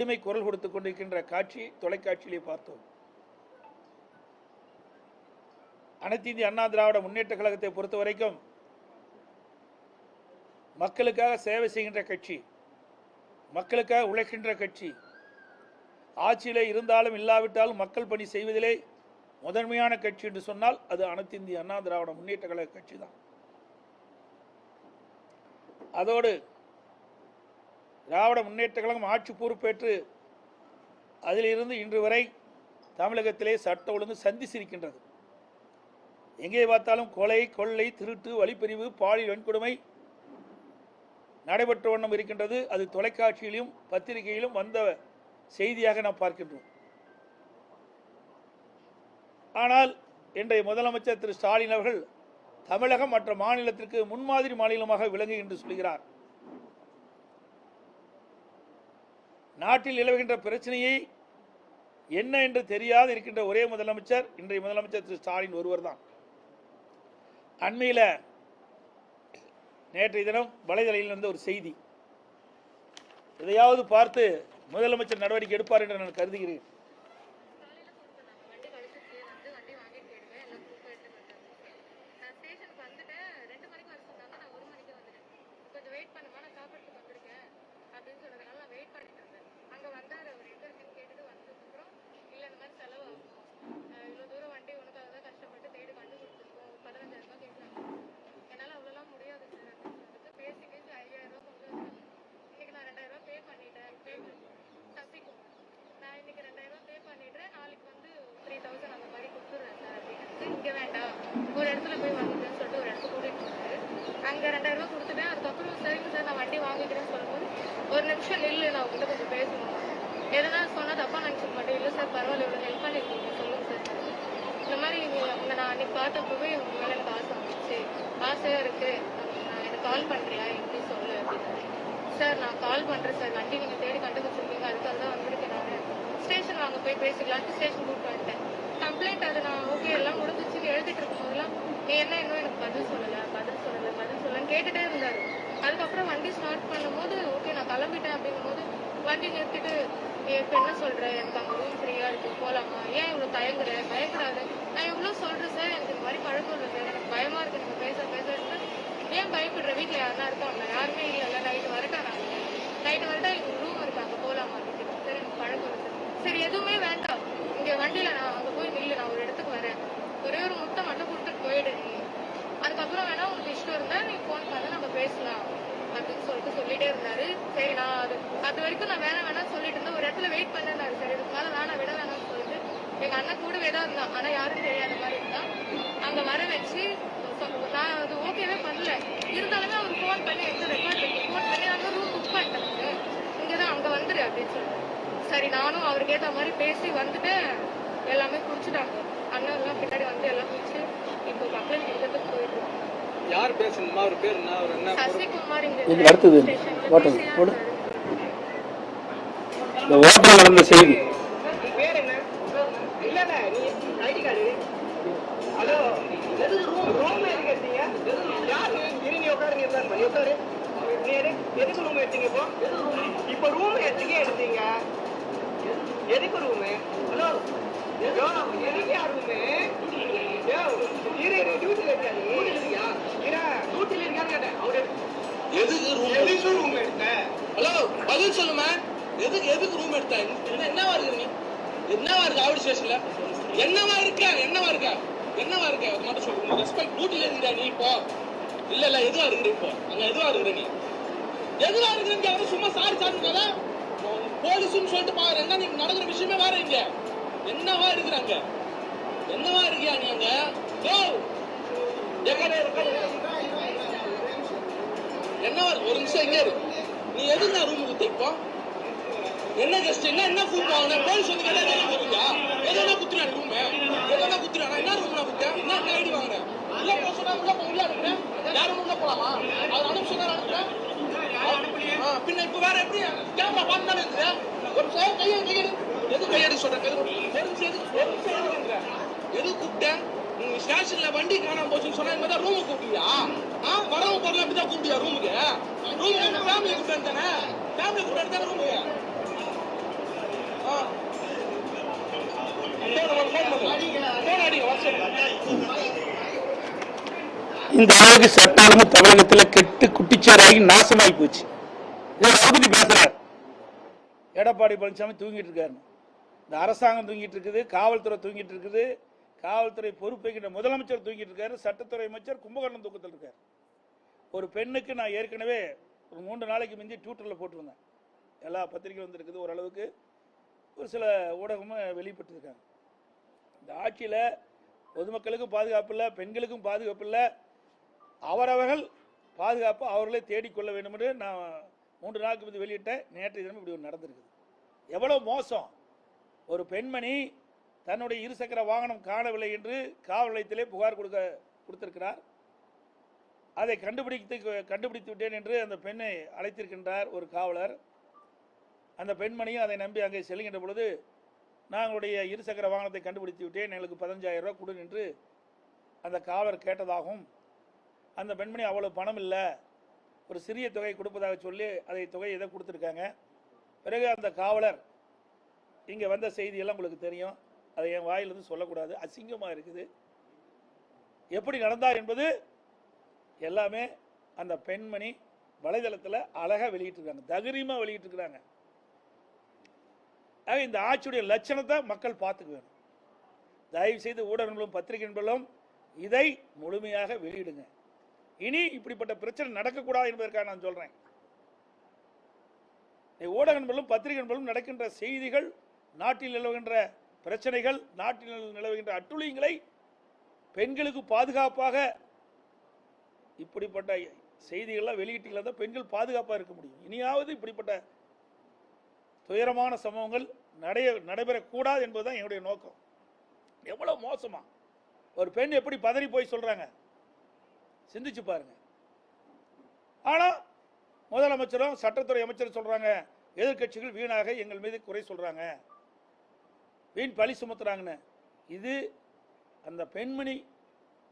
உரிமை குரல் கொடுத்துக் கொண்டிருக்கின்ற காட்சி தொலைக்காட்சியிலே பார்த்தோம். அனைத்து இந்திய அண்ணா திராவிட முன்னேற்ற கழகத்தை பொறுத்த வரைக்கும் மக்களுக்காக சேவை செய்கின்ற கட்சி மக்களுக்காக உழைக்கின்ற கட்சி ஆட்சியிலே இருந்தாலும் இல்லாவிட்டாலும் மக்கள் பணி செய்வதிலே முதன்மையான கட்சி என்று சொன்னால் அது அனைத்து இந்திய அண்ணா திராவிட முன்னேற்ற கழக கட்சி தான் அதோடு திராவிட முன்னேற்ற கழகம் ஆட்சி பொறுப்பேற்று அதிலிருந்து இன்று வரை தமிழகத்திலே சட்ட ஒழுங்கு சந்திச்சிருக்கின்றது. எங்கே பார்த்தாலும் கொலை கொள்ளை திருட்டு வழிப்பறிவு பாலியல் வன்கொடுமை நடைபெற்ற வண்ணம் இருக்கின்றது. அது தொலைக்காட்சியிலும் பத்திரிகையிலும் வந்த செய்தியாக நாம் பார்க்கின்றோம். ஆனால் இன்றைய முதலமைச்சர் திரு ஸ்டாலின் அவர்கள் தமிழகம் மற்ற மாநிலத்திற்கு முன்மாதிரி மாநிலமாக விளங்கு என்று சொல்கிறார். நாட்டில் நிலவுகின்ற பிரச்சனையை என்ன என்று தெரியாது இருக்கின்ற ஒரே முதலமைச்சர் இன்றைய முதலமைச்சர் திரு ஸ்டாலின் ஒருவர் தான் அண்மையில் நேற்றைய தினம் வலைதளையில் இருந்த ஒரு செய்தி. இதையாவது பார்த்து முதலமைச்சர் நடவடிக்கை எடுப்பார் என்று நான் கருதுகிறேன் வண்டி கழிச்சிட்டு வந்து வண்டி வாங்கிட்டு போயிடுவேன் எல்லாம் ப்ரூஃப் எடுத்து வந்துட்டேன் நான் ஸ்டேஷனுக்கு வந்துட்டேன் ரெண்டு மணிக்கு வர சொன்னாங்க நான் ஒரு மணிக்கு வந்துட்டேன் கொஞ்சம் வெயிட் பண்ணுமா நான் சாப்பிட்றதுக்கு வந்திருக்கேன் அப்படின்னு சொன்னதுனால நான் வெயிட் பண்ணிட்டு இருந்தேன் அங்கே வந்தார் அவர் எங்கே இருக்குன்னு கேட்டுட்டு வந்ததுக்கப்புறம் இல்லை இந்த மாதிரி செலவு ஆகும் இவ்வளோ தூரம் வண்டி உனக்காக தான் கஷ்டப்பட்டு தேடி கண்டுபிடிச்சிருக்கோம் பதினஞ்சாயிரம் ரூபாய் கேட்குறாங்க என்னால் அவ்வளோலாம் முடியாது சார் அப்படின்னு சொல்லிட்டு பேசி பேசி ஐயாயிரம் ரூபாய் கொண்டு வந்தேன் இன்னைக்கு நான் ரெண்டாயிரம் ரூபாய் பே பண்ணிட்டேன் பே சசிகுமார் நான் இன்னைக்கு ரெண்டாயிரம் ரூபாய் பே பண்ணிடுறேன் நாளைக்கு வந்து த்ரீ தௌசண்ட் அந்த மாதிரி கொடுத்துட்றேன் சார் அப்படின்னு இங்கே வேண்டாம் ஒரு இடத்துல போய் வாங்கிக்கிறேன்னு சொல்லிட்டு ஒரு இடத்துக்கு கூட்டிட்டு போனாரு அங்கே ரெண்டாயிரம் ரூபாய் கொடுத்துட்டேன். அதுக்கப்புறம் சரிங்க சார் நான் வண்டி வாங்கிக்கிறேன்னு சொல்லும்போது ஒரு நிமிஷம் நில்லு நான் உங்ககிட்ட கொஞ்சம் பேசணும். எதனா சொன்னா தப்பா நினச்சிக்க மாட்டேன். இல்லை சார் பரவாயில்ல இவ்வளோ ஹெல்ப் பண்ணிருக்கீங்க. சொல்லுங்க சார். இந்த மாதிரி நீங்க- உங்களை நான் அன்னைக்கு பார்த்தப்பவே உங்க மேலே எனக்கு ஆசை வந்துச்சு. ஆசையாக இருக்கு. நான் எனக்கு கால் பண்ணுறியா எப்படி சொல்லு அப்படின்னு. சார் நான் கால் பண்ணுறேன் சார். வண்டி நீங்கள் தேடி கண்டுபிடிச்சிருக்கீங்க. அதுக்காக தான் வந்திருக்கேன் நான். ஸ்டேஷன் வாங்க போய் பேசிக்கலான்ட்டு ஸ்டேஷன் கூப்பிட்டு வந்துட்டேன் கம்ப்ளைண்ட் அது நான் ஓகே எல்லாம் முடிஞ்சிச்சுன்னு இருக்கும்போதெல்லாம் என்ன இன்னும் எனக்கு பதில் சொல்லலை பதில் சொல்லலை பதில் சொல்லலன்னு கேட்டுட்டே இருந்தார். அதுக்கப்புறம் வண்டி ஸ்டார்ட் பண்ணும்போது ஓகே நான் கிளம்பிட்டேன் அப்படிங்கும்போது வண்டி நிறுத்திட்டு இப்போ என்ன சொல்ற? எனக்கு அங்கே ரூம் ஃப்ரீயாக இருக்கு போகலாமா ஏன் இவ்வளோ தயங்குற? பயப்படாத. நான் எவ்வளோ சொல்கிறேன் சார் எனக்கு இந்த மாதிரி பழக்கம் இல்லை சார் எனக்கு பயமாக இருக்கு. நீங்கள் பேச பேச ஏன் பயப்படுற? வீட்டில் யாருன்னா இருக்காங்களா? யாருமே இல்லைல்ல. நைட்டு வரட்டா நான் நைட்டு வரட்டா எங்க ரூம் இருக்கு அங்கே போகலாமா அப்படின்னு சார் எனக்கு பழக்கம் இல்லை சார் சரி எதுவுமே வேண்டாம். இங்கே வண்டியில் நான் அங்கே போய் நில்லு. நான் ஒரு இடத்துக்கு வரேன் ஒரே ஒரு முட்டை போயிடு நீ அதுக்கப்புறம் வேணா உங்களுக்கு இஷ்டம் இருந்தா நீ ஃபோன் பண்ண நம்ம பேசலாம் அப்படின்னு சொல்லிட்டு சொல்லிட்டே இருந்தாரு. சரி நான் அது அது வரைக்கும் நான் வேணா வேணா சொல்லிட்டு இருந்தேன். ஒரு இடத்துல வெயிட் பண்ணேன்னாரு சரி இதுக்கு மேல வேணா விட வேணாம்னு சொல்லிட்டு எங்க அண்ணன் கூடவே தான் இருந்தான். ஆனா யாரும் தெரியாத மாதிரி இருந்தான். அங்க வர வச்சு நான் அது ஓகேவே பண்ணல. இருந்தாலுமே அவர் ஃபோன் பண்ணி எங்க ரெக்கார்ட் இருக்கு. ஃபோன் பண்ணி அங்க ரூம் புக் பண்ணிட்டாங்க இங்கதான் அங்க வந்துரு அப்படின்னு சொல்லிட்டு சரி நானும் அவருக்கு ஏத்த மாதிரி பேசி வந்துட்டேன். எல்லாமே குடிச்சிட்டாங்க அண்ணன் எல்லாம் பின்னாடி வந்து எல்லாம் குடிச்சு இப்போ கொடுக்கறதுக்கு போயிட்டு இருக்கோம். யார் பேசணுமா? அவர் பேர் என்ன? அவர் என்ன? சசிகுமார் இதுக்கு அடுத்தது ஓட்டம் போடு. இந்த ஓட்டம் நடந்த செய்தி. உன் பேர் என்ன? இல்ல இல்ல நீ ஐடி கார்டு. ஹலோ எது ரூம் ரூம் எதுக்கு எடுத்தீங்க? ரூம் எடுத்தீங்க இப்போ? இப்போ ரூம் எதுக்கு எடுத்தீங்க? எதுக்கு ரூமு? ஹலோ எதுக்கு ரூமு? எதுக்கு? ரூம் எதுக்கு ரூம் எடுத்த? ஹலோ பதில் சொல்லுமா? எதுக்கு எதுக்கு ரூம் எடுத்த? என்ன என்னவா இருக்கு நீ? என்னவா இருக்கு ஆவடி ஸ்டேஷன்ல என்னவா இருக்க? என்னவா இருக்க? என்னவா இருக்க? அது மட்டும் சொல்லு. ரெஸ்பெக்ட் டியூட்டில இருந்த நீ இப்போ? இல்ல இல்ல எதுவா இருக்கிற இப்போ? அங்க எதுவா இருக்கிற நீ? எதுவா இருக்கிற அவரு சும்மா சாரி போலீஸ்னு சொல்லிட்டு பாரு என்ன நீ நடக்கிற விஷயமே வேற இங்க. என்னவா இருக்கிறாங்க என்னவா இருக்கியா நீ அங்க என்னவா ஒரு நிமிஷம் எங்க இரு. நீ எதுக்கு நான் ரூமுக்கு தைப்போம் என்ன கெஸ்ட் என்ன என்ன ஃபுட் வாங்கின போலீஸ் வந்து கேட்டா என்ன போறீங்க எதனா குத்துறா ரூம் எதனா குத்துறா? என்ன ரூம் நான் குத்தேன் என்ன ஐடி வாங்குறேன்? உள்ள போக சொன்னா உள்ள போ. உள்ள அனுப்புறேன். யாரும் உள்ள போலாமா? அவர் அனுப்ப சொன்னா அனுப்புறேன். பின்ன இப்ப வேற எப்படி? கேமரா பார்த்து தானே இருக்குது. ஒரு நிமிஷம் கையை கையெடு எது கையெடு சொல்றேன் எது ஒரு நிமிஷம் எது ஒரு நிமிஷம் கூப்பிட்டேன். வண்டி காணாம போச்சுன்னு சொன்னா இந்த கூப்பிட்டியா ஆ? வரவங்க அப்படிதான் கூப்பிட்டியா ரூமுக்கு ரூம் ஃபேமிலி கூட தானே ஃபேமிலி கூட தானே ரூமுக்கு இந்த அளவுக்கு சட்டாளமும் தமிழகத்தில் கெட்டு குட்டிச்சாராகி நாசமாயி போச்சு. பகுதி எடப்பாடி பழனிசாமி தூங்கிட்டு இருக்காரு. இந்த அரசாங்கம் தூங்கிட்டு இருக்குது காவல்துறை தூங்கிட்டு இருக்குது. காவல்துறை பொறுப்பேற்கின்ற முதலமைச்சர் தூங்கிட்டு இருக்காரு சட்டத்துறை அமைச்சர் கும்பகோணம் தூக்கத்தில் இருக்கார். ஒரு பெண்ணுக்கு நான் ஏற்கனவே ஒரு மூன்று நாளைக்கு முந்தி ட்விட்டரில் போட்டிருந்தேன். எல்லா பத்திரிகையும் வந்திருக்குது ஓரளவுக்கு. ஒரு சில ஊடகமும் வெளிப்பட்டிருக்காங்க. இந்த ஆட்சியில் பொதுமக்களுக்கும் பாதுகாப்பு இல்லை பெண்களுக்கும் பாதுகாப்பு இல்லை. அவரவர்கள் பாதுகாப்பு அவர்களே தேடிக்கொள்ள வேண்டும் என்று நான் மூன்று நாளுக்கு முந்தி வெளியிட்டேன் நேற்றைய தினம் இப்படி ஒன்று நடந்திருக்குது. எவ்வளோ மோசம். ஒரு பெண்மணி தன்னுடைய இருசக்கர வாகனம் காணவில்லை என்று காவல் நிலையத்திலே புகார் கொடுக்க கொடுத்திருக்கிறார். அதை கண்டுபிடித்து கண்டுபிடித்து விட்டேன் என்று அந்த பெண்ணை அழைத்திருக்கின்றார் ஒரு காவலர். அந்த பெண்மணியும் அதை நம்பி அங்கே செல்கின்ற பொழுது நாங்களுடைய இருசக்கர வாகனத்தை கண்டுபிடித்து விட்டேன். எங்களுக்கு பதினஞ்சாயிரம் ரூபா கொடு என்று அந்த காவலர் கேட்டதாகவும் அந்த பெண்மணி அவ்வளவு பணம் இல்லை ஒரு சிறிய தொகை கொடுப்பதாக சொல்லி அதை தொகை எதை கொடுத்துருக்காங்க. பிறகு அந்த காவலர் இங்கே வந்த செய்தியெல்லாம் உங்களுக்கு தெரியும். அதை என் வாயிலிருந்து சொல்லக்கூடாது. அசிங்கமாக இருக்குது. எப்படி நடந்தார் என்பது எல்லாமே அந்த பெண்மணி வலைதளத்தில் அழகாக வெளியிட்டிருக்காங்க. தகரியமாக வெளியிட்டிருக்கிறாங்க. ஆக இந்த ஆட்சியுடைய லட்சணத்தை மக்கள் பார்த்துக்க வேணும். தயவு செய்து ஊடகங்களும் பத்திரிகை நண்பர்களும் இதை முழுமையாக வெளியிடுங்க. இனி இப்படிப்பட்ட பிரச்சனை நடக்கக்கூடாது என்பதற்காக நான் சொல்கிறேன் ஊடக நண்பர்களும் பத்திரிகை நண்பர்களும் நடக்கின்ற செய்திகள் நாட்டில் நிலவுகின்ற பிரச்சனைகள் நாட்டில் நிலவுகின்ற அட்டுழியங்களை பெண்களுக்கு பாதுகாப்பாக இப்படிப்பட்ட செய்திகள்லாம் வெளியிட்டீங்களா தான் பெண்கள் பாதுகாப்பாக இருக்க முடியும். இனியாவது இப்படிப்பட்ட துயரமான சம்பவங்கள் நடைய நடைபெறக்கூடாது என்பதுதான் என்னுடைய நோக்கம். எவ்வளோ மோசமாக ஒரு பெண் எப்படி பதறி போய் சொல்கிறாங்க சிந்திச்சு பாருங்க. ஆனால் முதலமைச்சரும் சட்டத்துறை அமைச்சரும் சொல்கிறாங்க எதிர்க்கட்சிகள் வீணாக எங்கள் மீது குறை சொல்கிறாங்க வீண் பழி சுமத்துறாங்கன்னு. இது அந்த பெண்மணி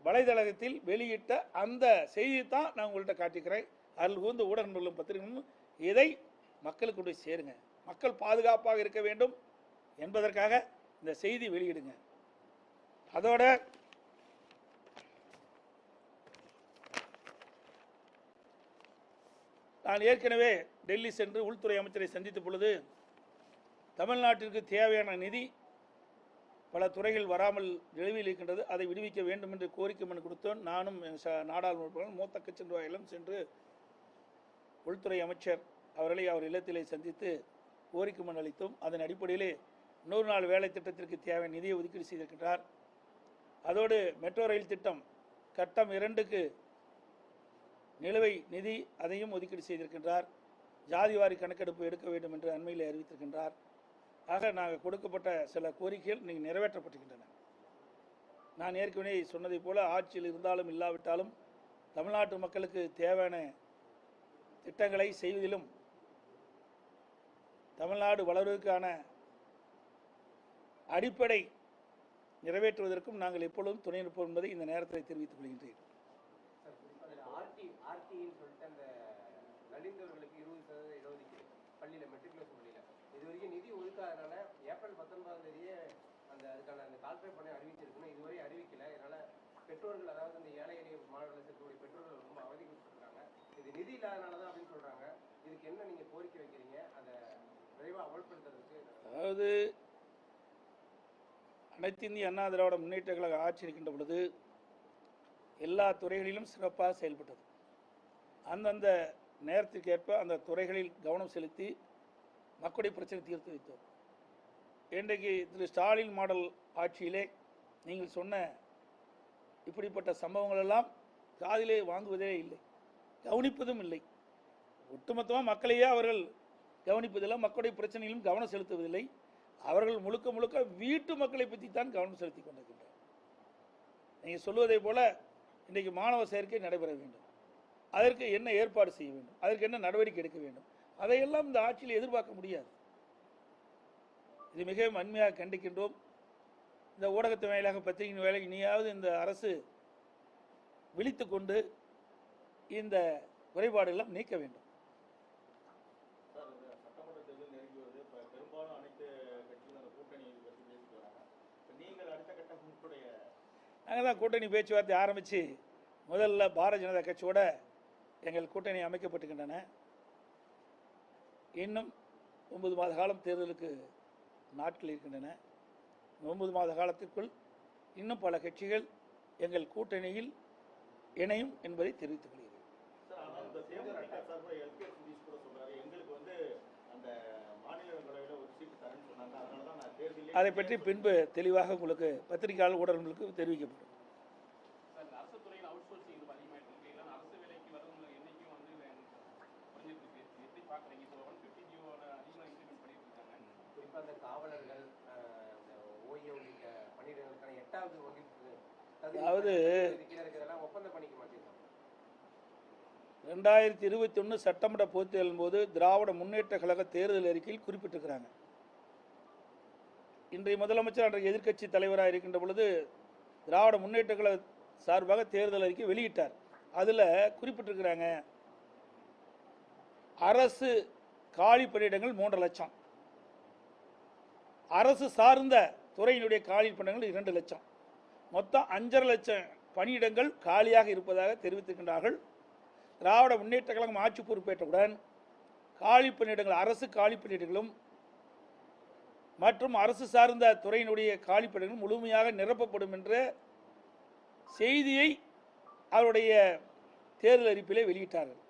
வலைதளத்தில் வெளியிட்ட அந்த செய்தியை தான் நான் உங்கள்கிட்ட காட்டிக்கிறேன். அருள் கூர்ந்த ஊடகங்களும் பத்திரிகைகளும் இதை மக்களுக்கு போய் சேருங்க. மக்கள் பாதுகாப்பாக இருக்க வேண்டும் என்பதற்காக இந்த செய்தி வெளியிடுங்க. அதோட நான் ஏற்கனவே டெல்லி சென்று உள்துறை அமைச்சரை சந்தித்த பொழுது தமிழ்நாட்டிற்கு தேவையான நிதி பல துறைகள் வராமல் நிலவில் இருக்கின்றது. அதை விடுவிக்க வேண்டும் என்று கோரிக்கை மனு கொடுத்தோம். நானும் நாடாளுமன்ற மூத்த கட்சி நிர்வாகிகளும் சென்று உள்துறை அமைச்சர் அவர்களை அவர் இல்லத்திலே சந்தித்து கோரிக்கை மனு அளித்தோம். அதன் அடிப்படையிலே நூறு நாள் வேலை திட்டத்திற்கு தேவையான நிதியை ஒதுக்கீடு செய்திருக்கின்றார். அதோடு மெட்ரோ ரயில் திட்டம் கட்டம் இரண்டுக்கு நிலுவை நிதி அதையும் ஒதுக்கீடு செய்திருக்கின்றார். ஜாதிவாரி கணக்கெடுப்பு எடுக்க வேண்டும் என்று அண்மையில் அறிவித்திருக்கின்றார். ஆக நாங்கள் கொடுக்கப்பட்ட சில கோரிக்கைகள் நீங்கள் நிறைவேற்றப்பட்டிருக்கின்றன. நான் ஏற்கனவே சொன்னதைப் போல ஆட்சியில் இருந்தாலும் இல்லாவிட்டாலும் தமிழ்நாட்டு மக்களுக்கு தேவையான திட்டங்களை செய்வதிலும் தமிழ்நாடு வளர்வதற்கான அடிப்படை நிறைவேற்றுவதற்கும் நாங்கள் எப்பொழுதும் துணை நிற்போம் என்பதை இந்த நேரத்தில் தெரிவித்துக் கொள்கின்றேன். ஒதுக்காதனால ஏப்ரல் பத்தொன்பதாம் தேதியே அந்த அதுக்கான அந்த கால்பே பண்ணி அறிவிச்சிருக்கணும். இதுவரை அறிவிக்கல. இதனால பெற்றோர்கள் அதாவது இந்த ஏழை எளிய மாணவர்கள் சேர்க்கக்கூடிய பெற்றோர்கள் ரொம்ப அவதிப்பட்டிருக்காங்க இது நிதி இல்லாதனால தான் அப்படின்னு சொல்றாங்க. இதுக்கு என்ன நீங்க கோரிக்கை வைக்கிறீங்க? அதை விரைவாக அமல்படுத்துறதுக்கு அதாவது அனைத்து இந்திய அண்ணா திராவிட முன்னேற்ற கழக ஆட்சி இருக்கின்ற பொழுது எல்லா துறைகளிலும் சிறப்பாக செயல்பட்டது. அந்தந்த நேரத்திற்கேற்ப அந்த துறைகளில் கவனம் செலுத்தி மக்களுடைய பிரச்சனை தீர்த்து வைத்தோம். இன்றைக்கு திரு ஸ்டாலின் மாடல் ஆட்சியிலே நீங்கள் சொன்ன இப்படிப்பட்ட சம்பவங்கள் எல்லாம் காதிலே வாங்குவதே இல்லை. கவனிப்பதும் இல்லை. ஒட்டுமொத்தமாக மக்களையே அவர்கள் கவனிப்பதில்லை. மக்களுடைய பிரச்சனையிலும் கவனம் செலுத்துவதில்லை. அவர்கள் முழுக்க முழுக்க வீட்டு மக்களை பற்றி தான் கவனம் செலுத்தி கொண்டிருக்கின்றனர். நீங்கள் சொல்வதை போல இன்றைக்கு மாணவ சேர்க்கை நடைபெற வேண்டும். அதற்கு என்ன ஏற்பாடு செய்ய வேண்டும்? அதற்கு என்ன நடவடிக்கை எடுக்க வேண்டும்? அதையெல்லாம் இந்த ஆட்சியில் எதிர்பார்க்க முடியாது. இது மிகவும் அண்மையாக கண்டிக்கின்றோம். இந்த ஊடகத்தின் வாயிலாக பத்திரிகையின் வேலை இனியாவது இந்த அரசு விழித்து கொண்டு இந்த குறைபாடுகளை நீக்க வேண்டும். நாங்கள் தான் கூட்டணி பேச்சுவார்த்தை ஆரம்பித்து முதல்ல பாரதிய ஜனதா கட்சியோட எங்கள் கூட்டணி அமைக்கப்பட்டுக்கின்றன. இன்னும் ஒன்பது மாத காலம் தேர்தலுக்கு நாட்கள் இருக்கின்றன. ஒன்பது மாத காலத்திற்குள் இன்னும் பல கட்சிகள் எங்கள் கூட்டணியில் இணையும் என்பதை தெரிவித்துக் கொள்கிறேன். அதை பற்றி பின்பு தெளிவாக உங்களுக்கு பத்திரிகையாளர் ஊடகங்களுக்கு தெரிவிக்கப்படும் சார் அரசு துறையில் அவுட் சோர்சிங் இது அதிகமாயிட்டு இருக்கு இல்லைன்னா அரசு வேலைக்கு வரவங்க எண்ணிக்கையும் வந்து குறைஞ்சிட்டு இருக்கு எப்படி பார்க்குறீங்க இப்போ ஒன் ஃபிஃப்டி ஜியோட அதிகமாக இம்ப்ளிமெண்ட் பண்ணிட்டு இருக்காங்க குறிப்பா அந்த காவலர்கள் ஓய்வு உள்ளிட்ட பணியிடங்களுக்கான எட்டாவது வகுப்பு அதாவது- ரெண்டாயிரத்தி இருபத்தி ஒன்று சட்டமன்ற பொதுத் தேர்தலின் போது திராவிட முன்னேற்ற கழக தேர்தல் அறிக்கையில் குறிப்பிட்டிருக்கிறாங்க. இன்றைய முதலமைச்சர் அன்றைய எதிர்க்கட்சி தலைவராக இருக்கின்ற பொழுது திராவிட முன்னேற்ற கழக சார்பாக தேர்தல் அறிக்கை வெளியிட்டார். அதில் குறிப்பிட்டிருக்கிறாங்க அரசு காலி பணியிடங்கள் மூன்று லட்சம். அரசு சார்ந்த துறையினுடைய காலி பணியிடங்கள் இரண்டு லட்சம். மொத்தம் அஞ்சரை லட்சம் பணியிடங்கள் காலியாக இருப்பதாக தெரிவித்திருக்கின்றார்கள். திராவிட முன்னேற்ற கழகம் ஆட்சி பொறுப்பேற்றவுடன் காலி பணியிடங்கள் அரசு காலி பணியிடங்களும் மற்றும் அரசு சார்ந்த துறையினுடைய காலி பணியிடங்களும் முழுமையாக நிரப்பப்படும் என்ற செய்தியை அவருடைய தேர்தல் அறிப்பிலே வெளியிட்டார்கள்.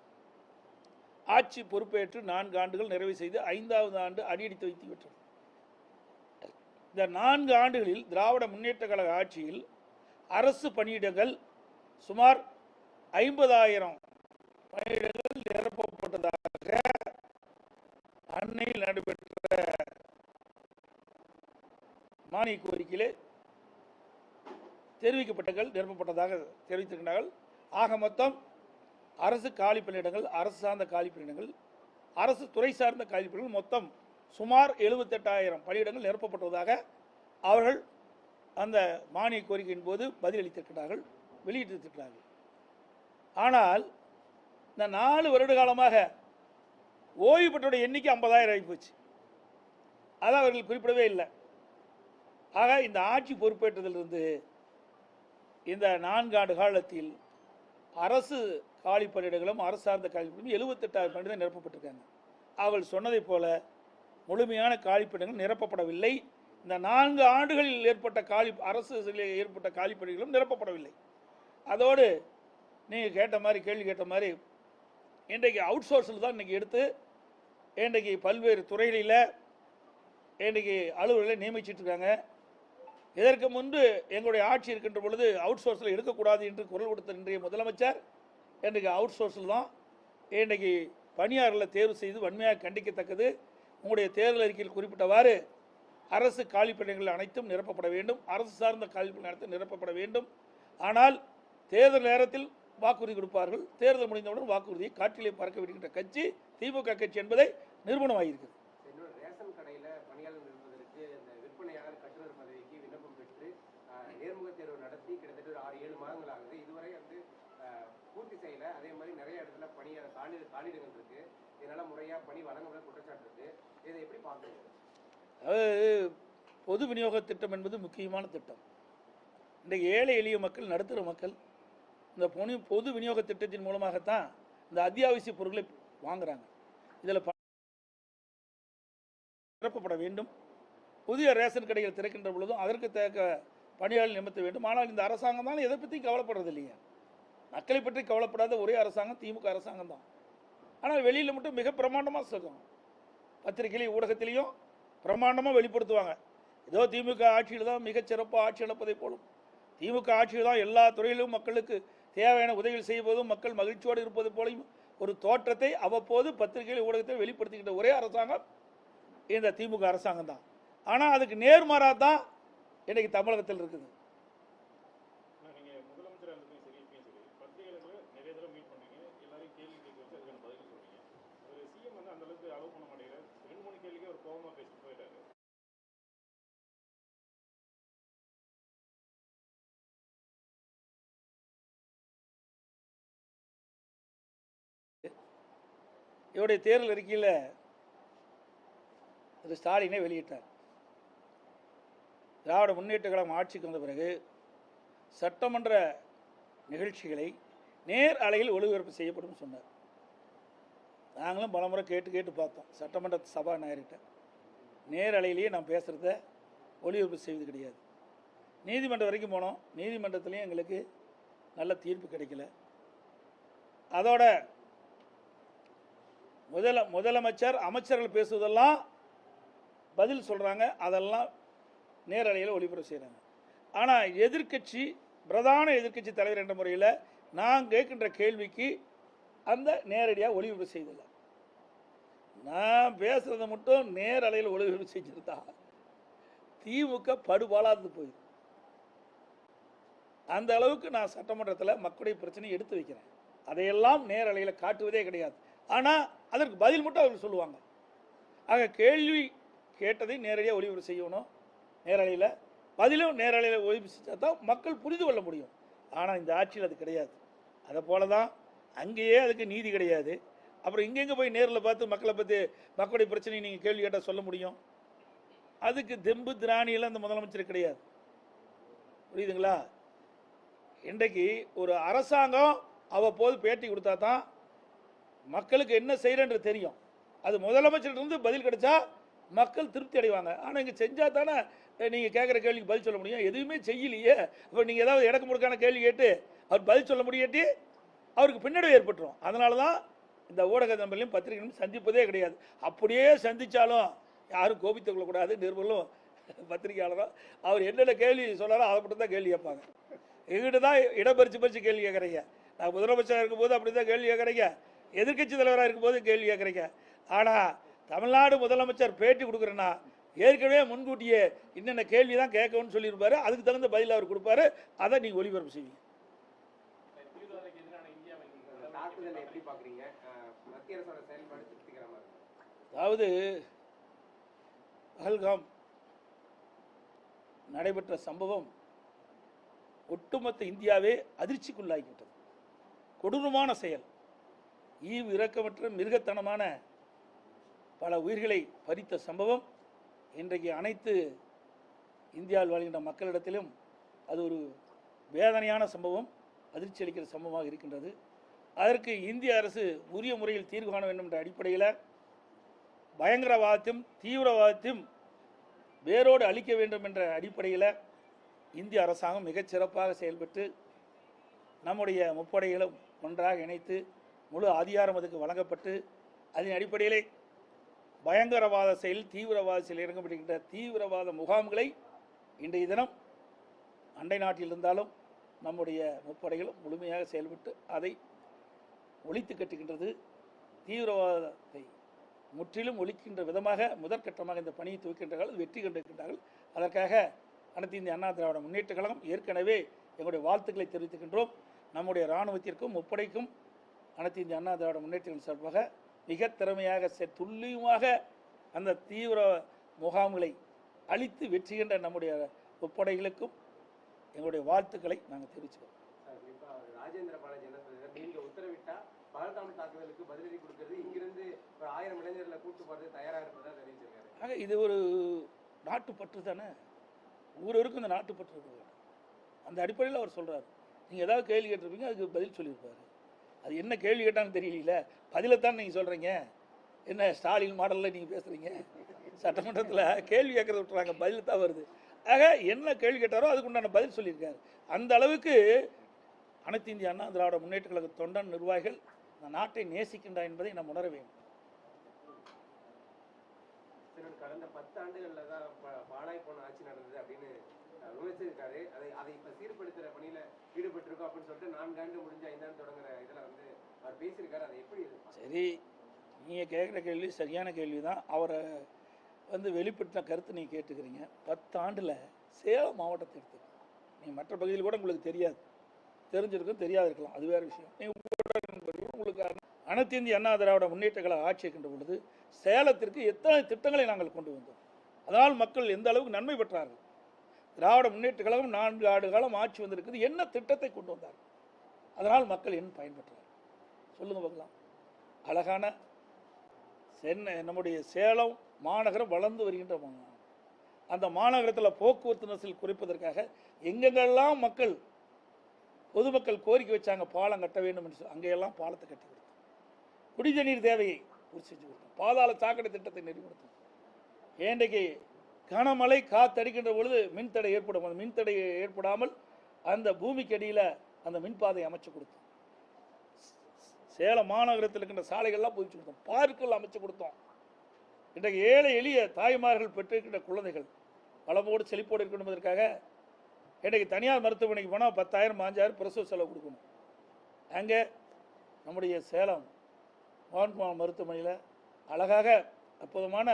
ஆட்சி பொறுப்பேற்று நான்கு ஆண்டுகள் நிறைவு செய்து ஐந்தாவது ஆண்டு அடியெடுத்து வைத்து விட்டது. இந்த நான்கு ஆண்டுகளில் திராவிட முன்னேற்ற கழக ஆட்சியில் அரசு பணியிடங்கள் சுமார் ஐம்பதாயிரம் பணியிடங்கள் நிரப்பப்பட்டதாக அன்னையில் நடைபெற்ற மானிய கோரிக்கையிலே தெரிவிக்கப்பட்டங்கள் நிரப்பப்பட்டதாக தெரிவித்திருக்கிறார்கள். ஆக மொத்தம் அரசு காலி பணியிடங்கள் அரசு சார்ந்த காலி பணியிடங்கள் அரசு துறை சார்ந்த காலி பணியிடங்கள் மொத்தம் சுமார் எழுபத்தெட்டாயிரம் பணியிடங்கள் நிரப்பப்பட்டதாக அவர்கள் அந்த மானிய கோரிக்கையின் போது பதிலளித்திருக்கிறார்கள் வெளியிட்டிருக்கிறார்கள். ஆனால் இந்த நாலு வருட காலமாக ஓய்வு பெற்றோட எண்ணிக்கை ஐம்பதாயிரம் ஆகி போச்சு. அதை அவர்கள் குறிப்பிடவே இல்லை. ஆக இந்த ஆட்சி பொறுப்பேற்றதிலிருந்து இந்த நான்கு ஆண்டு காலத்தில் அரசு காலி பணியிடங்களும் அரசு சார்ந்த காலி பணியிடங்களும் எழுபத்தெட்டாயிரம் பணியிடம் நிரப்பப்பட்டிருக்காங்க. அவள் சொன்னதைப் போல முழுமையான காலிப்பிடங்கள் நிரப்பப்படவில்லை. இந்த நான்கு ஆண்டுகளில் ஏற்பட்ட காலி அரசு ஏற்பட்ட காலி நிரப்பப்படவில்லை. அதோடு நீங்கள் கேட்ட மாதிரி கேள்வி கேட்ட மாதிரி இன்றைக்கு அவுட் சோர்ஸில் தான் இன்றைக்கி எடுத்து இன்றைக்கு பல்வேறு துறைகளில் இன்றைக்கி அலுவலர்களை நியமிச்சிட்டு இருக்காங்க. இதற்கு முன்பு எங்களுடைய ஆட்சி இருக்கின்ற பொழுது அவுட் சோர்ஸில் எடுக்கக்கூடாது என்று குரல் கொடுத்த இன்றைய முதலமைச்சர் இன்றைக்கு அவுட் சோர்ஸில் தான் இன்றைக்கு பணியாளர்களை தேர்வு செய்து வன்மையாக கண்டிக்கத்தக்கது. உங்களுடைய தேர்தல் அறிக்கையில் குறிப்பிட்டவாறு அரசு காலிப்பணிகள் அனைத்தும் நிரப்பப்பட வேண்டும். அரசு சார்ந்த காலிப்பணிகள் அனைத்தும் நிரப்பப்பட வேண்டும். ஆனால் தேர்தல் நேரத்தில் வாக்குறுதி கொடுப்பார்கள். தேர்தல் முடிந்தவுடன் வாக்குறுதியை காற்றிலே பறக்க விடுகின்ற கட்சி திமுக கட்சி என்பதை நிறுவனமாகியிருக்கிறது ரேஷன் பணியாளர் இந்த விற்பனையாளர் பதவிக்கு விண்ணப்பம் பெற்று நேர்முக தேர்வு நடத்தி கிட்டத்தட்ட ஒரு ஆறு ஏழு மாதங்கள் ஆகுது. இதுவரை வந்து பூர்த்தி செய்யல. அதே மாதிரி நிறைய இடத்துல பணியாளர் காலி காலிடங்கள் இருக்கு. பணி வழங்கப்பட குற்றச்சாட்டு இதை எப்படி பார்க்குறீங்க அதாவது பொது விநியோக திட்டம் என்பது முக்கியமான திட்டம். இன்றைக்கு ஏழை எளிய மக்கள் நடுத்தர மக்கள் இந்த பொனி பொது விநியோக திட்டத்தின் மூலமாகத்தான் இந்த அத்தியாவசிய பொருட்களை வாங்குறாங்க. இதில் நிரப்பப்பட வேண்டும். புதிய ரேஷன் கடைகள் திறக்கின்ற பொழுதும் அதற்கு தேக்க பணியாளர் நிமித்த வேண்டும். ஆனால் இந்த அரசாங்கம் தான் எதை பற்றியும் கவலைப்படுறது இல்லையா மக்களை பற்றி கவலைப்படாத ஒரே அரசாங்கம் திமுக அரசாங்கம் தான். ஆனால் வெளியில் மட்டும் மிக பிரமாண்டமாக சொல்லுவாங்க பத்திரிகையிலையும் ஊடகத்திலையும் பிரமாண்டமாக வெளிப்படுத்துவாங்க. ஏதோ திமுக ஆட்சியில் தான் மிகச்சிறப்பாக ஆட்சி நடப்பதை போலும். திமுக ஆட்சியில் தான் எல்லா துறையிலும் மக்களுக்கு தேவையான உதவிகள் செய்வதும் மக்கள் மகிழ்ச்சியோடு இருப்பது போலையும் ஒரு தோற்றத்தை அவ்வப்போது பத்திரிகையில் ஊடகத்தில் வெளிப்படுத்திக்கிட்ட ஒரே அரசாங்கம் இந்த திமுக அரசாங்கம் தான். ஆனால் அதுக்கு நேர்மாறாக தான் இன்றைக்கி தமிழகத்தில் இருக்குது நான் நீங்க முதலமைச்சர் இருந்ததும் சரி இப்பயும் சரி பத்திரிகையாளர்களை நிறைய தடவை மீட் பண்ணீங்க எல்லாரையும் கேள்வி கேட்க வச்சு அதுக்கான பதில் சொல்றீங்க ஒரு சிஎம் வந்து அந்த அளவுக்கு அலோவ் பண்ண மாட்டேங்கிறார் ரெண்டு மூணு கேள்விக்கே ஒரு கோபமா பேசிட்டு போயிட்டாரு இவருடைய தேர்தல் அறிக்கையில் திரு ஸ்டாலினை வெளியிட்டார். திராவிட முன்னேற்ற கழகம் ஆட்சிக்கு வந்த பிறகு சட்டமன்ற நிகழ்ச்சிகளை நேர் அலையில் ஒளிபரப்பு செய்யப்படும் சொன்னார். நாங்களும் பலமுறை கேட்டு கேட்டு பார்த்தோம். சட்டமன்ற சபாநாயகர்கிட்ட நேர் அலையிலேயே நான் பேசுகிறத ஒளிபரப்பு செய்வது கிடையாது. நீதிமன்றம் வரைக்கும் போனோம். நீதிமன்றத்துலேயும் எங்களுக்கு நல்ல தீர்ப்பு கிடைக்கல. அதோட முதல முதலமைச்சர் அமைச்சர்கள் பேசுவதெல்லாம் பதில் சொல்கிறாங்க அதெல்லாம் நேரலையில் ஒளிபரப்பு செய்கிறாங்க ஆனால் எதிர்க்கட்சி பிரதான எதிர்க்கட்சி தலைவர் என்ற முறையில் நான் கேட்கின்ற கேள்விக்கு அந்த நேரடியாக ஒளிபரப்பு செய்தில்லை நான் பேசுகிறத மட்டும் நேரலையில் ஒளிபரப்பு செஞ்சிருந்தா திமுக படுபாலாது போயிடும். அந்த அளவுக்கு நான் சட்டமன்றத்தில் மக்களுடைய பிரச்சனையை எடுத்து வைக்கிறேன். அதையெல்லாம் நேரலையில் காட்டுவதே கிடையாது. ஆனால் அதற்கு பதில் மட்டும் அவர்கள் சொல்லுவாங்க. ஆக கேள்வி கேட்டதை நேரடியாக ஒளிபரப்பு செய்யணும். நேரலையில் பதிலும் நேரலையில் ஒளிபரப்பு செஞ்சால் தான் மக்கள் புரிந்து கொள்ள முடியும். ஆனால் இந்த ஆட்சியில் அது கிடையாது. அதை போல தான் அங்கேயே அதுக்கு நீதி கிடையாது. அப்புறம் இங்கெங்கே போய் நேரில் பார்த்து மக்களை பற்றி மக்களுடைய பிரச்சனையை நீங்கள் கேள்வி கேட்டால் சொல்ல முடியும்? அதுக்கு தெம்பு திராணியெல்லாம் அந்த முதலமைச்சர் கிடையாது. புரியுதுங்களா? இன்றைக்கு ஒரு அரசாங்கம் அவ்வப்போது பேட்டி கொடுத்தா தான் மக்களுக்கு என்ன செய்கிறேன்றது தெரியும். அது முதலமைச்சர்கிட்ட பதில் கிடைச்சா மக்கள் திருப்தி அடைவாங்க. ஆனால் இங்கே செஞ்சால் தானே நீங்கள் கேட்குற கேள்விக்கு பதில் சொல்ல முடியும். எதுவுமே செய்யலையே. அப்போ நீங்கள் ஏதாவது இடக்கு முடுக்கான கேள்வி கேட்டு அவர் பதில் சொல்ல முடியாட்டி அவருக்கு பின்னடைவு ஏற்பட்டுரும். அதனால தான் இந்த ஊடக நம்பர்லையும் பத்திரிகைகளும் சந்திப்பதே கிடையாது. அப்படியே சந்தித்தாலும் யாரும் கோபித்துக் கொள்ளக்கூடாது. நிருபர்களும் பத்திரிகையாளரும் அவர் என்னென்ன கேள்வி சொல்லாரோ அதை மட்டும் தான் கேள்வி கேட்பாங்க. எங்கிட்ட தான் இடம் பறித்து பறித்து கேள்வி கேட்குறீங்க. நான் முதலமைச்சராக இருக்கும்போது அப்படி தான் கேள்வி கேட்குறீங்க. எதிர்க்கட்சி தலைவராக இருக்கும்போது கேள்வி கேட்குறீங்க. ஆனால் தமிழ்நாடு முதலமைச்சர் பேட்டி கொடுக்குறேன்னா ஏற்கனவே முன்கூட்டியே என்னென்ன கேள்வி தான் கேட்கணும்னு சொல்லியிருப்பாரு. அதுக்கு தகுந்த பதில் அவர் கொடுப்பாரு. அதை நீங்கள் ஒளிபரப்பு செய்வீங்க. அதாவது பஹல்காம் நடைபெற்ற சம்பவம் ஒட்டுமொத்த இந்தியாவே அதிர்ச்சிக்குள்ளாகிவிட்டது. கொடூரமான செயல். ஈவு இரக்கமற்ற மிருகத்தனமான பல உயிர்களை பறித்த சம்பவம். இன்றைக்கு அனைத்து இந்தியாவில் வாழ்கின்ற மக்களிடத்திலும் அது ஒரு வேதனையான சம்பவம் அதிர்ச்சி அளிக்கிற சம்பவமாக இருக்கின்றது. அதற்கு இந்திய அரசு உரிய முறையில் தீர்வு காண வேண்டும் என்ற அடிப்படையில் பயங்கரவாதத்தையும் தீவிரவாதத்தையும் வேரோடு அழிக்க வேண்டும் என்ற அடிப்படையில் இந்திய அரசாங்கம் மிகச்சிறப்பாக செயல்பட்டு நம்முடைய முப்படைகளும் ஒன்றாக இணைத்து முழு அதிகாரம் அதுக்கு வழங்கப்பட்டு அதன் அடிப்படையிலே பயங்கரவாத செயல் தீவிரவாத செயல் இறங்கப்படுகின்ற தீவிரவாத முகாம்களை இன்றைய தினம் அண்டை நாட்டில் இருந்தாலும் நம்முடைய முப்படைகளும் முழுமையாக செயல்பட்டு அதை ஒழித்து கட்டுகின்றது. தீவிரவாதத்தை முற்றிலும் ஒழிக்கின்ற விதமாக முதற்கட்டமாக இந்த பணியை துவக்கின்றார்கள் வெற்றி கண்டிருக்கின்றார்கள். அதற்காக அனைத்து இந்திய அண்ணா திராவிட முன்னேற்ற கழகம் ஏற்கனவே எங்களுடைய வாழ்த்துக்களை தெரிவித்துக்கின்றோம். நம்முடைய இராணுவத்திற்கும் முப்படைக்கும் அனைத்து இந்திய அண்ணா திராவிட முன்னேற்ற சார்பாக மிக திறமையாக துல்லியமாக அந்த தீவிர முகாம்களை அழித்து வெற்றிகின்ற நம்முடைய முப்படைகளுக்கும் எங்களுடைய வாழ்த்துக்களை நாங்கள் தெரிவிச்சுக்கிறோம். ராஜேந்திர பாலாஜி என்ன சொல்றாரு? நீங்க உத்தரவிட்டா பகல்காம் தாக்குதலுக்கு பதிலடி கொடுக்கிறது இங்கிருந்து ஒரு ஆயிரம் இளைஞர்களை கூட்டு போறது தயாரா இருப்பதா தெரிவிச்சிருக்காரு. ஆக இது ஒரு நாட்டுப்பற்று தானே? ஊரவருக்கும் இந்த நாட்டுப்பற்று இருக்கு. அந்த அடிப்படையில் அவர் சொல்றாரு. நீங்கள் ஏதாவது கேள்வி கேட்டிருப்பீங்க அதுக்கு பதில் சொல்லியிருப்பாரு. அது என்ன கேள்வி கேட்டான்னு தெரியல பதிலைத்தான் நீங்கள் சொல்கிறீங்க என்ன ஸ்டாலின் மாடலில் நீங்கள் பேசுகிறீங்க சட்டமன்றத்தில் கேள்வி கேட்கறத விட்டுறாங்க பதில் தான் வருது. ஆக என்ன கேள்வி கேட்டாரோ அதுக்கு உண்டான பதில் சொல்லியிருக்காரு. அந்த அளவுக்கு அனைத்து இந்திய அண்ணா திராவிட முன்னேற்ற கழக தொண்டன் நிர்வாகிகள் இந்த நாட்டை நேசிக்கின்றா என்பதை நாம் உணர வேண்டும். கடந்த பத்து தான் பாழாய் போன ஆட்சி நடந்தது அப்படின்னு அஹ், அதை அதை இப்போ சீர்படுத்துகிற பணியில் ஈடுபட்டிருக்கோம் அப்படின்னு சொல்லிட்டு நான்காண்டு முடிஞ்ச ஐந்தாண்டு தொடங்குற இதில் வந்து அவர் பேசியிருக்காரு. அதை எப்படி சரி நீங்கள் கேட்குற கேள்வி சரியான கேள்வி தான் அவரை வந்து வெளிப்படுத்தின கருத்து நீங்கள் கேட்டுக்கிறீங்க. பத்து ஆண்டில் சேலம் மாவட்டத்தை எடுத்து நீங்கள் மற்ற பகுதியில் கூட உங்களுக்கு தெரியாது. தெரிஞ்சிருக்கும் தெரியாது இருக்கலாம் அது வேறு விஷயம். நீங்கள் உங்களுக்கு அனைத்து இந்திய அண்ணா திராவிட முன்னேற்றங்களை ஆட்சியை ஆட்சி பொழுது சேலத்திற்கு எத்தனை திட்டங்களை நாங்கள் கொண்டு வந்தோம்? அதனால் மக்கள் எந்த அளவுக்கு நன்மை பெற்றார்கள்? திராவிட முன்னேற்ற கழகம் நான்கு ஆண்டு காலம் ஆட்சி வந்திருக்குது. என்ன திட்டத்தை கொண்டு வந்தார்? அதனால் மக்கள் என்ன பயன்பெற்றார் சொல்லுங்க பார்க்கலாம். அழகான சென்னை நம்முடைய சேலம் மாநகரம் வளர்ந்து வருகின்ற அந்த மாநகரத்தில் போக்குவரத்து நெரிசல் குறைப்பதற்காக எங்கெங்கெல்லாம் மக்கள் பொதுமக்கள் கோரிக்கை வச்சாங்க பாலம் கட்ட வேண்டும் என்று சொல்லி அங்கேயெல்லாம் பாலத்தை கட்டி கொடுத்தோம். குடி தேவையை பூர்த்தி செஞ்சு கொடுத்தோம். பாதாள சாக்கடை திட்டத்தை நெறிப்படுத்தோம் ஏண்டைக்கு கனமழை காத்தடிக்கின்ற பொழுது மின்தடை ஏற்படும். அந்த மின்தடை ஏற்படாமல் அந்த பூமிக்கு அடியில் அந்த மின்பாதை அமைச்சு கொடுத்தோம். சேலம் மாநகரத்தில் இருக்கின்ற சாலைகள்லாம் புதிச்சு கொடுத்தோம். பார்க்குகள் அமைச்சு கொடுத்தோம். இன்றைக்கு ஏழை எளிய தாய்மார்கள் பெற்றிருக்கின்ற குழந்தைகள் வளமோடு செழிப்போடு இருக்கணும் என்பதற்காக இன்றைக்கு தனியார் மருத்துவமனைக்கு போனால் பத்தாயிரம் பாஞ்சாயிரம் பிரசவ செலவு கொடுக்கணும். அங்கே நம்முடைய சேலம் மோகன்குமார் மருத்துவமனையில் அழகாக அற்புதமான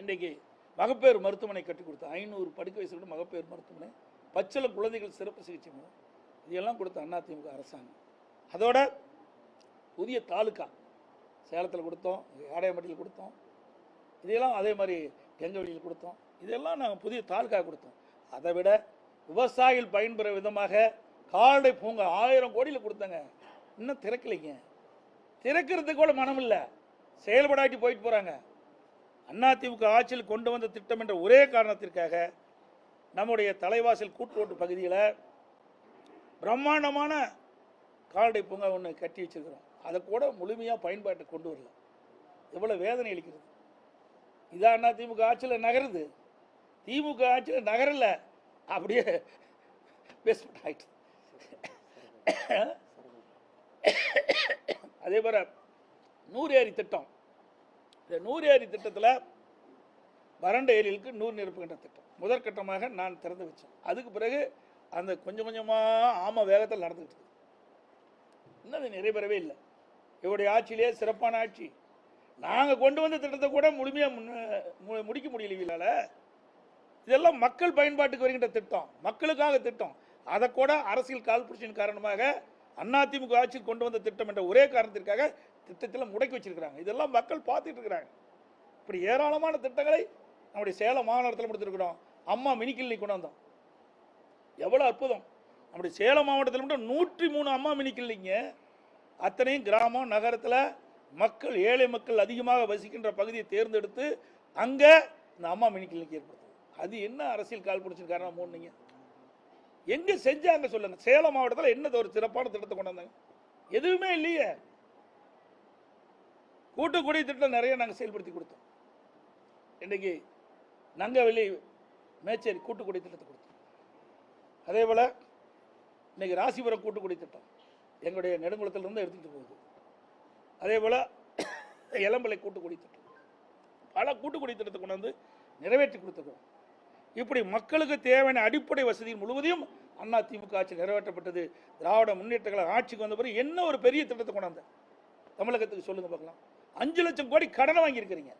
இன்றைக்கு மகப்பேறு மருத்துவமனை கட்டி கொடுத்தோம் ஐநூறு படுக்கை வயசு கூட மகப்பேறு மருத்துவமனை. பச்சில குழந்தைகள் சிறப்பு சிகிச்சை மூலம் இதெல்லாம் கொடுத்த அதிமுக அரசாங்கம். அதோட புதிய தாலுக்கா சேலத்தில் கொடுத்தோம் ஆடையம்பட்டியில் கொடுத்தோம். இதையெல்லாம் அதே மாதிரி கெங்கவெளியில் கொடுத்தோம். இதெல்லாம் நாங்கள் புதிய தாலுக்கா கொடுத்தோம். அதை விட விவசாயிகள் பயன்பெற விதமாக கால்நடை பூங்கா ஆயிரம் கோடியில் கொடுத்தாங்க. இன்னும் திறக்கலைங்க. திறக்கிறதுக்கு கூட மனம் இல்லை செயல்படாட்டி போயிட்டு போகிறாங்க அதிமுக ஆட்சியில் கொண்டு வந்த திட்டம் என்ற ஒரே காரணத்திற்காக நம்முடைய தலைவாசல் கூட்டுரோட்டு பகுதியில் பிரம்மாண்டமான கால்நடை பூங்கா ஒன்று கட்டி வச்சிருக்கிறோம். அதை கூட முழுமையாக பயன்பாட்டை கொண்டு வரல. எவ்வளோ வேதனை அளிக்கிறது. இதான் திமுக ஆட்சியில் நகருது. திமுக ஆட்சியில் நகரல. அப்படியே பேஸ்மெண்ட் ஆகிட்டு அதே போல நூறு ஏரி திட்டம். இந்த நூறு ஏரி திட்டத்தில் வறண்ட ஏரிகளுக்கு நூறு நிரப்புகின்ற திட்டம். முதற்கட்டமாக நான் திறந்து வச்சேன். அதுக்கு பிறகு அந்த கொஞ்சம் கொஞ்சமாக ஆம வேகத்தில் நடந்துக்கிட்டு இன்னும் அது நிறைவேறவே இல்லை. இவருடைய ஆட்சியிலே சிறப்பான ஆட்சி. நாங்கள் கொண்டு வந்த திட்டத்தை கூட முழுமையாக முடிக்க முடியல இவளால இதெல்லாம் மக்கள் பயன்பாட்டுக்கு வருகின்ற திட்டம். மக்களுக்காக திட்டம். அதை கூட அரசியல் கால்புரட்சியின் காரணமாக அதிமுக ஆட்சியில் கொண்டு வந்த திட்டம் என்ற ஒரே காரணத்திற்காக திட்டத்தில் முடக்கி வச்சிருக்கிறாங்க. இதெல்லாம் மக்கள் பார்த்துட்டு இருக்கிறாங்க. இப்படி ஏராளமான திட்டங்களை நம்முடைய சேலம் மாநகரத்தில் கொடுத்துருக்குறோம் அம்மா மினி கிளினிக் கொண்டு வந்தோம் எவ்வளோ அற்புதம். நம்முடைய சேலம் மாவட்டத்தில் மட்டும் நூற்றி மூணு அம்மா மினி கிளினிங்க அத்தனையும் கிராமம் நகரத்தில் மக்கள் ஏழை மக்கள் அதிகமாக வசிக்கின்ற பகுதியை தேர்ந்தெடுத்து அங்கே இந்த அம்மா மினி கிளினிக் ஏற்படுத்தும் அது என்ன அரசியல் கால் பிடிச்சிருக்காரு மூணுங்க எங்கே செஞ்சாங்க சொல்லுங்கள் சேலம் மாவட்டத்தில் என்ன ஒரு சிறப்பான திட்டத்தை கொண்டு வந்தாங்க எதுவுமே இல்லையே. கூட்டுக்குடி திட்டம் நிறைய நாங்கள் செயல்படுத்தி கொடுத்தோம். இன்றைக்கி நங்கவெளி மேச்சேரி கூட்டுக்குடி திட்டத்தை கொடுத்தோம். அதே போல் இன்னைக்கு ராசிபுரம் கூட்டுக்குடி திட்டம் எங்களுடைய நெடுங்குளத்திலிருந்து எடுத்துகிட்டு போகுது. அதே போல் இளம்பலை கூட்டுக்குடி திட்டம். பல கூட்டுக்குடி திட்டத்தை கொண்டு வந்து நிறைவேற்றி கொடுத்துருக்கோம் இப்படி மக்களுக்கு தேவையான அடிப்படை வசதி முழுவதையும் அண்ணா திமுக ஆட்சி நிறைவேற்றப்பட்டது. திராவிட முன்னேற்ற கழக ஆட்சிக்கு வந்த பிறகு என்ன ஒரு பெரிய திட்டத்தை கொண்டாந்த தமிழகத்துக்கு சொல்லுங்கள் பார்க்கலாம். அஞ்சு லட்சம் கோடி கடனை வாங்கியிருக்கிறீங்க.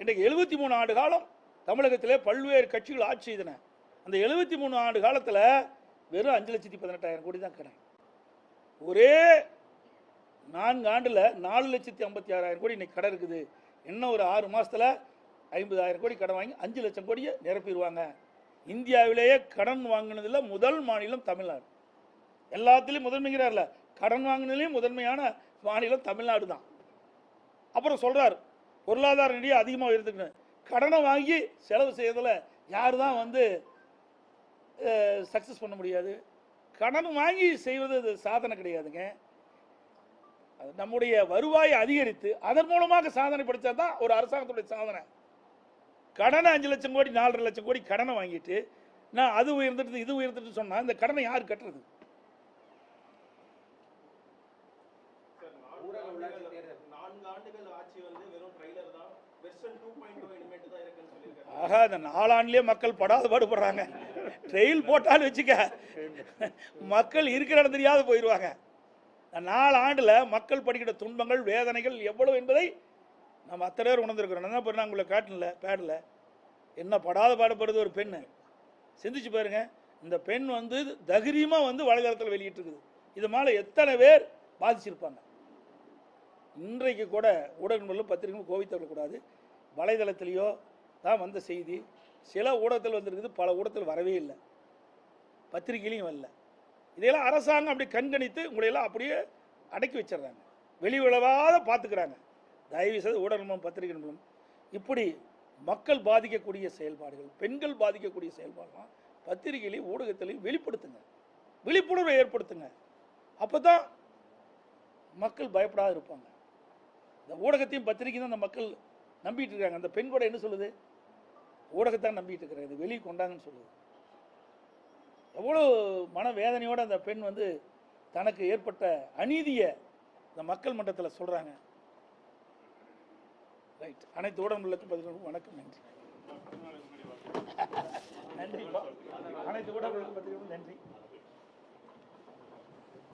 இன்றைக்கு எழுபத்தி மூணு ஆண்டு காலம் தமிழகத்திலே பல்வேறு கட்சிகள் ஆட்சி செய்தன. அந்த எழுபத்தி மூணு ஆண்டு காலத்தில் வெறும் அஞ்சு லட்சத்தி பதினெட்டாயிரம் கோடி தான் கடன் ஒரே நான்கு ஆண்டில் நாலு லட்சத்தி ஐம்பத்தி ஆறாயிரம் கோடி இன்னைக்கு கடன் இருக்குது. இன்னும் ஒரு ஆறு மாதத்தில் ஐம்பதாயிரம் கோடி கடன் வாங்கி அஞ்சு லட்சம் கோடியை நிரப்பிடுவாங்க. இந்தியாவிலேயே கடன் வாங்கினதில் முதல் மாநிலம் தமிழ்நாடு. எல்லாத்துலேயும் முதன்மைங்கிறார்ல. கடன் வாங்கினதுலேயும் முதன்மையான மாநிலம் தமிழ்நாடு தான். அப்புறம் சொல்கிறார் பொருளாதார நிதியை அதிகமாக உயர்த்துக்கணும் கடனை வாங்கி செலவு செய்யறதில் யார் தான் வந்து சக்ஸஸ் பண்ண முடியாது. கடன் வாங்கி செய்வது அது சாதனை கிடையாதுங்க. அது நம்முடைய வருவாயை அதிகரித்து அதன் மூலமாக சாதனை படித்தா தான் ஒரு அரசாங்கத்துடைய சாதனை. கடனை அஞ்சு லட்சம் கோடி நாலரை லட்சம் கோடி கடனை வாங்கிட்டு நான் அது உயர்ந்துட்டு இது உயர்ந்துட்டு சொன்னால் இந்த கடனை யார் கட்டுறது ஊரக உள்ளாட்சி தேர்தல் நான்கு ஆண்டுகள் ஆட்சி வந்து வெறும் ட்ரைலர் தான் வெர்ஷன் டூ பாயிண்ட் டூ இனிமேட்டு தான் இருக்குன்னு சொல்லியிருக்காரு ஆகா அந்த நாலாண்டுலயே மக்கள் படாத பாடுபடுறாங்க. ட்ரெயில் போட்டாலும் வச்சுக்க. மக்கள் இருக்கிற இடம் தெரியாத போயிடுவாங்க இந்த நாலு மக்கள் படிக்கிற துன்பங்கள் வேதனைகள் எவ்வளவு என்பதை நம்ம அத்தனை பேர் உணர்ந்துருக்கிறோம். என்ன பண்ண உங்களை காட்டல பேடில். என்ன படாத பாடுபடுறது ஒரு பெண்ணு. சிந்திச்சு பாருங்க. இந்த பெண் வந்து தகிரியமாக வந்து வலைதளத்தில் வெளியிட்டிருக்குது. இது மேலே எத்தனை பேர் பாதிச்சிருப்பாங்க? இன்றைக்கு கூட ஊடகங்களும் பத்திரிகைகளும் கோவித்தவிடக்கூடாது வலைதளத்திலேயோ தான் வந்த செய்தி. சில ஊடகத்தில் வந்திருக்குது பல ஊடகத்தில் வரவே இல்லை. பத்திரிகையிலையும் வரல. இதையெல்லாம் அரசாங்கம் அப்படி கண்கணித்து உங்களையெல்லாம் அப்படியே அடக்கி வச்சிடுறாங்க. வெளி விளைவாத பார்த்துக்கிறாங்க. தயவு செய்து ஊடகங்களும் பத்திரிகை மூலம். இப்படி மக்கள் பாதிக்கக்கூடிய செயல்பாடுகள் பெண்கள் பாதிக்கக்கூடிய செயல்பாடுலாம் பத்திரிகையிலையும் ஊடகத்திலையும் வெளிப்படுத்துங்க. விழிப்புணர்வை ஏற்படுத்துங்க. அப்போ தான் மக்கள் பயப்படாத இருப்பாங்க. இந்த ஊடகத்தையும் பத்திரிகையும் தான் அந்த மக்கள் நம்பிட்டு இருக்காங்க அந்த பெண் கூட என்ன சொல்லுது? ஊடகத்தான் நம்பிட்டு இருக்கிறாங்க இது வெளியே கொண்டாங்கன்னு சொல்லுது. எவ்வளோ மனவேதனையோட அந்த பெண் வந்து தனக்கு ஏற்பட்ட அநீதியை இந்த மக்கள் மன்றத்தில் சொல்கிறாங்க ரைட் அனைத்து ஊடகங்களுக்கும் பதினொன்று வணக்கம். நன்றி. நன்றிப்பா அனைத்து ஊடகங்களுக்கும் பதினொன்று நன்றி.